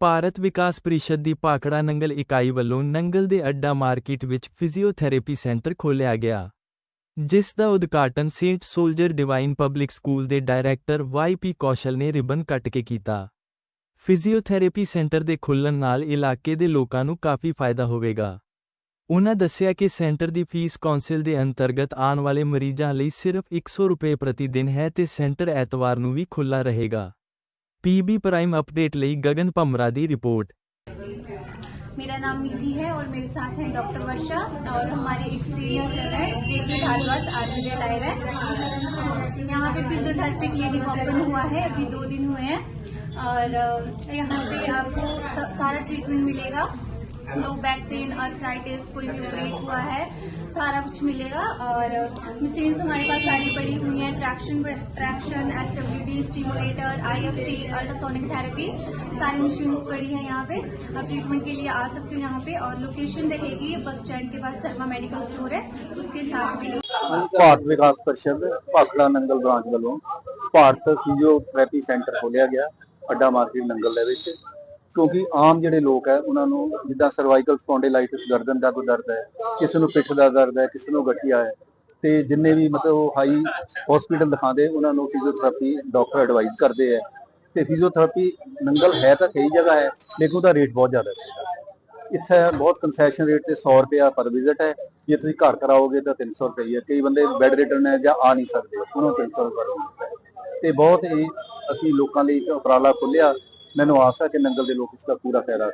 ਭਾਰਤ ਵਿਕਾਸ ਪਰਿਸ਼ਦ ਦੀ ਭਾਖੜਾ ਨੰਗਲ ਇਕਾਈ ਵੱਲੋਂ ਨੰਗਲ ਦੇ ਅੱਡਾ ਮਾਰਕੀਟ ਵਿੱਚ ਫਿਜ਼ੀਓਥੈਰੇਪੀ ਸੈਂਟਰ ਖੋਲ੍ਹਿਆ ਗਿਆ, ਜਿਸ ਦਾ ਉਦਘਾਟਨ saint soldier divine public school ਦੇ ਡਾਇਰੈਕਟਰ ਵਾਈਪੀ ਕੌਸ਼ਲ ਨੇ ਰਿਬਨ ਕੱਟ ਕੇ ਕੀਤਾ। ਫਿਜ਼ੀਓਥੈਰੇਪੀ ਸੈਂਟਰ ਦੇ ਖੁੱਲਣ ਨਾਲ ਇਲਾਕੇ ਦੇ ਲੋਕਾਂ ਨੂੰ ਕਾਫੀ ਫਾਇਦਾ ਹੋਵੇਗਾ। ਉਨ੍ਹਾਂ ਦੱਸਿਆ ਕਿ ਸੈਂਟਰ ਦੀ ਫੀਸ ਕੌਂਸਲ ਦੇ ਅੰਤਰਗਤ ਆਉਣ ਵਾਲੇ ਮਰੀਜ਼ਾਂ ਲਈ ਸਿਰਫ 100 ਰੁਪਏ ਪ੍ਰਤੀ ਦਿਨ ਹੈ ਤੇ ਸੈਂਟਰ ਐਤਵਾਰ ਨੂੰ ਵੀ ਖੁੱਲ੍ਹਾ ਰਹੇਗਾ। पीबी प्राइम अपडेट लई गगन पमरा ਦੀ रिपोर्ट मेरा नाम निधि है और मेरे साथ हैं डॉक्टर वर्षा और हमारे एक सीनियर सर है J P Bhardwaj army retire है। यहाँ पे फिजियोथेरेपी क्लिनिक ओपन हुआ है, अभी दो दिन हुए हैं। और यहाँ पे आपको सारा ट्रीटमेंट मिलेगा। लो बैक पेन अर्थराइटिस कोई भी ऑपरेट हुआ है सारा कुछ मिलेगा और मशीन्स हमारे पास सारी पड़ी हुई हैं traction traction S W D stimulator I F T ultrasonic therapy सारी मशीन्स पड़ी हैं यहाँ पे आप ट्रीटमेंट के लिए आ सकते हो यहाँ पे और लोकेशन रहेगी बस स्टैंड के पास शर्मा मेडिकल स्टोर है उसके साथ भी ਭਾਰਤ ਵਿਕਾਸ ਪਰਿਸ਼ਦ ਭਾਖੜਾ ਨੰਗਲ ਬ੍ਰਾਂਚ ਵੱਲੋਂ ਭਾਰਤ ਫਿਜ਼ੀਓਥੈਰੇਪੀ ਸੈਂਟਰ ਖੋਲ੍ਹਿਆ ਗਿਆ ਅੱਡਾ ਮਾਰਕੀਟ ਨੰਗਲ ਦੇ ਵਿੱਚ ਕਿਉਂਕਿ ਆਮ ਜਿਹੜੇ ਲੋਕ ਹੈ, ਉਹਨਾਂ ਨੂੰ ਜਿੱਦਾਂ ਸਰਵਾਈਕਲ ਸਪੌਂਡੇਲਾਈਟਿਸ ਗਰਦਨ ਦਾ ਕੋਈ ਦਰਦ ਹੈ, ਕਿਸੇ ਨੂੰ ਪਿੱਠ ਦਾ ਦਰਦ ਹੈ, ਕਿਸੇ ਨੂੰ ਗਠੀਆ ਹੈ, ਤੇ ਜਿੰਨੇ ਵੀ ਮਤਲਬ ਹਾਈ ਹਸਪੀਟਲ ਦਿਖਾਉਂਦੇ, ਉਹਨਾਂ ਨੂੰ ਫਿਜ਼ੀਓਥੈਰੇਪੀ ਡਾਕਟਰ ਐਡਵਾਈਸ ਕਰਦੇ ਹੈ, ਤੇ ਫਿਜ਼ੀਓਥੈਰੇਪੀ ਨੰਗਲ ਹੈ ਤਾਂ ਕਈ ਜਗ੍ਹਾ ਹੈ, ਲੇਕਿਨ ਉਹਦਾ ਰੇਟ ਬਹੁਤ ਜ਼ਿਆਦਾ ਹੈ। ਇੱਥੇ ਬਹੁਤ ਕੰਸੈਸ਼ਨ ਰੇਟ ਤੇ 100 ਰੁਪਿਆ ਪਰ ਵਿਜ਼ਿਟ ਹੈ, ਜੇ ਤੁਸੀਂ ਘਰ ਕਰਾਓਗੇ ਤਾਂ 300 ਰੁਪਏ ਹੈ ਕਈ ਬੰਦੇ ਬੈੱਡ ਰਿਟਰਨ ਹੈ ਜਾਂ ਆ ਨਹੀਂ ਸਕਦੇ, ਉਹਨਾਂ ਨੂੰ 300 ਰੁਪਏ ਮਿਲਦਾ ਤੇ ਬਹੁਤ ਇਹ ਅਸੀਂ ਲੋਕਾਂ ਲਈ ਉਪਰਾਲਾ ਖੋਲਿਆ ਮੈਨੂੰ ਆਸ ਹੈ ਕਿ ਨੰਗਲ ਦੇ ਲੋਕ ਇਸ ਦਾ ਪੂਰਾ ਫਾਇਦਾ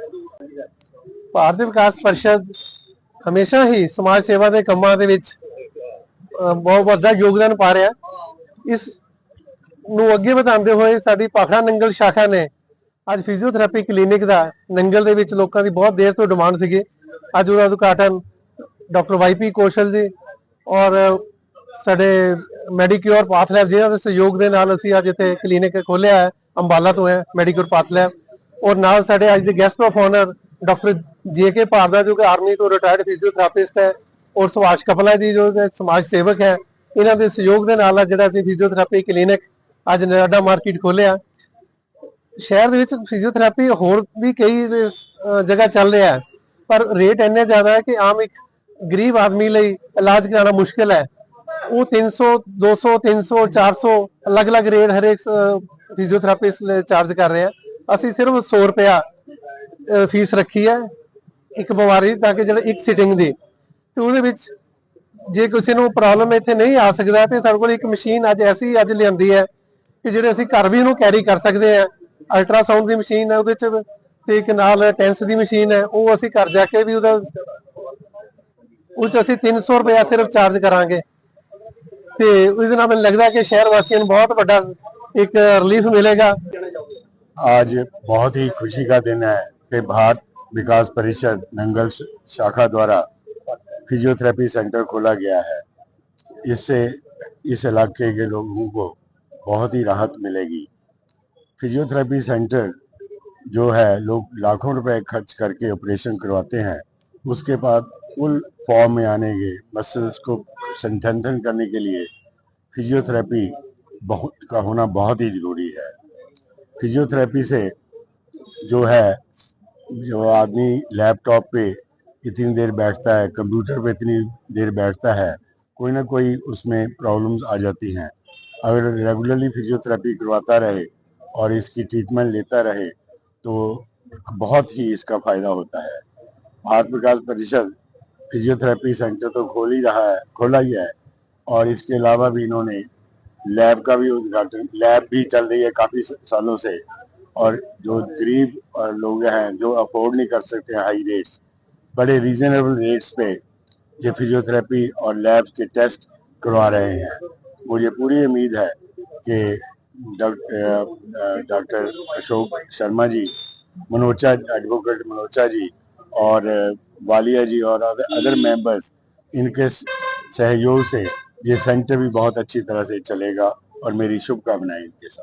ਭਾਰਤ ਵਿਕਾਸ ਪਰਿਸ਼ਦ ਹਮੇਸ਼ਾ ਹੀ ਸਮਾਜ ਸੇਵਾ ਦੇ ਕੰਮਾਂ ਦੇ ਵਿੱਚ ਬਹੁਤ ਵੱਡਾ ਯੋਗਦਾਨ ਪਾ ਰਿਹਾ। ਇਸ ਨੂੰ ਅੱਗੇ ਵਧਾਉਂਦੇ ਹੋਏ ਸਾਡੀ ਭਾਖੜਾ ਨੰਗਲ ਸ਼ਾਖਾ ਨੇ ਅੱਜ ਫਿਜ਼ੀਓਥੈਰੇਪੀ ਕਲੀਨਿਕ ਦਾ ਨੰਗਲ ਦੇ ਵਿੱਚ ਲੋਕਾਂ ਦੀ ਬਹੁਤ ਦੇਰ ਤੋਂ ਡਿਮਾਂਡ ਸੀਗੀ। ਅੱਜ ਉਹਦਾ ਉਦਘਾਟਨ ਡਾਕਟਰ ਵਾਈਪੀ ਕੌਸ਼ਲ ਜੀ ਔਰ ਸਾਡੇ ਮੈਡੀਕਿਓਰ, ਪਾਥ ਜਿਹਨਾਂ ਦੇ ਸਹਿਯੋਗ ਦੇ ਨਾਲ ਅਸੀਂ ਅੱਜ ਇੱਥੇ ਕਲੀਨਿਕ ਖੋਲਿਆ ਹੈ। ਅੰਬਾਲਾ ਤੋਂ ਹੈ ਮੈਡੀਕਿਉਰ ਪਾਥ ਲੈਬ ਔਰ ਨਾਲ ਸਾਡੇ ਅੱਜ ਦੇ guest of honour doctor J K Bharda ਜੋ ਕਿ ਆਰਮੀ ਤੋਂ ਰਿਟਾਇਰਡ ਫਿਜ਼ੀਓਥੈਰੇਪਿਸਟ ਹੈ, ਔਰ ਸੁਭਾਸ਼ ਕਪਲਾ ਜੀ, ਜੋ ਸਮਾਜ ਸੇਵਕ ਹੈ, ਇਹਨਾਂ ਦੇ ਸਹਿਯੋਗ ਦੇ ਨਾਲ ਜਿਹੜਾ ਅਸੀਂ ਫਿਜ਼ੀਓਥੈਰੇਪੀ ਕਲੀਨਿਕ ਅੱਜ ਨੇੜਾ ਮਾਰਕੀਟ ਖੋਲਿਆ ਸ਼ਹਿਰ ਦੇ ਵਿੱਚ ਫਿਜ਼ੀਓਥੈਰੇਪੀ ਹੋਰ ਵੀ ਕਈ ਜਗ੍ਹਾ ਚੱਲ ਰਿਹਾ ਹੈ, ਪਰ ਰੇਟ ਇੰਨੇ ਜ਼ਿਆਦਾ ਹੈ ਕਿ ਆਮ ਇੱਕ ਗਰੀਬ ਆਦਮੀ ਲਈ ਇਲਾਜ ਕਰਾਉਣਾ ਮੁਸ਼ਕਲ ਹੈ। ਉਹ 300 200 300 400 ਅਲੱਗ-ਅਲੱਗ ਰੇਟ ਹਰੇਕ ਫਿਜ਼ੀਓਥੈਰੇਪਿਸਟ ਚਾਰਜ ਕਰ ਰਹੇ ਆ। ਅਸੀਂ ਸਿਰਫ 100 ਰੁਪਿਆ ਫੀਸ ਰੱਖੀ ਹੈ ਇੱਕ ਬਿਮਾਰੀ ਤਾਂ ਕਿ ਜਿਹੜਾ ਇੱਕ ਸਿਟਿੰਗ ਦੀ। ਤੇ ਉਹਦੇ ਵਿੱਚ ਜੇ ਕਿਸੇ ਨੂੰ ਪ੍ਰੋਬਲਮ ਇੱਥੇ ਨਹੀਂ ਆ ਸਕਦਾ ਤੇ ਸਾਡੇ ਕੋਲ ਇੱਕ ਮਸ਼ੀਨ ਅੱਜ ਐਸੀ ਅੱਜ ਲਿਆਂਦੀ ਹੈ ਕਿ ਜਿਹੜੇ ਅਸੀਂ ਘਰ ਵੀ ਇਹਨੂੰ ਕੈਰੀ ਕਰ ਸਕਦੇ ਆ। ਅਲਟਰਾਸਾਊਂਡ ਦੀ ਮਸ਼ੀਨ ਹੈ ਉਹਦੇ ਚ ਤੇ ਇੱਕ ਨਾਲ ਟੈਂਸ ਦੀ ਮਸ਼ੀਨ ਹੈ, ਉਹ ਅਸੀਂ ਘਰ ਜਾ ਕੇ ਵੀ ਉਹਦਾ ਉਹ 'ਚ ਅਸੀਂ 300 ਰੁਪਏ ਸਿਰਫ ਚਾਰਜ ਕਰਾਂਗੇ। ਤੇ ਉਹਦੇ ਨਾਲ ਮੈਨੂੰ ਲੱਗਦਾ ਕਿ ਸ਼ਹਿਰ ਵਾਸੀਆਂ ਨੂੰ ਬਹੁਤ ਵੱਡਾ एक रिलीफ मिलेगा। आज बहुत ही खुशी का दिन है कि भारत विकास परिषद नंगल शाखा द्वारा फिजियोथेरेपी सेंटर खोला गया है। इससे, इस इलाके के लोगों को बहुत ही राहत मिलेगी। फिजियोथेरेपी सेंटर जो है, लोग लाखों रुपए खर्च करके ऑपरेशन करवाते हैं। उसके बाद फुल फॉर्म में आने के मसल्स को संठन करने के लिए फिजियोथेरेपी बहुत, का होना बहुत ही ज़रूरी है। फिजियोथेरेपी से जो है, जो आदमी लैपटॉप पे इतनी देर बैठता है कंप्यूटर पे इतनी देर बैठता है, कोई ना कोई उसमें प्रॉब्लम्स आ जाती हैं। अगर रेगुलरली फिजियोथेरेपी करवाता रहे और इसकी ट्रीटमेंट लेता रहे तो बहुत ही इसका फ़ायदा होता है। भारत विकास परिषद फिजियोथेरेपी सेंटर तो खोल ही रहा है, खोला ही है और इसके अलावा भी इन्होंने लैब का भी उद्घाटन, लैब भी चल रही है काफ़ी सालों से। और जो गरीब लोग हैं, जो अफोर्ड नहीं कर सकते हाई रेट्स बड़े रीजनेबल रेट्स पे ये फिजियोथेरेपी और लैब के टेस्ट करवा रहे हैं। मुझे पूरी उम्मीद है कि doc- doctor Ashok Sharma ji, Manocha advocate Manocha ji और वालिया जी और अदर मेंबर्स इनके सहयोग से ये सेंटर भी बहुत अच्छी तरह से चलेगा और मेरी शुभकामनाएँ इनके साथ।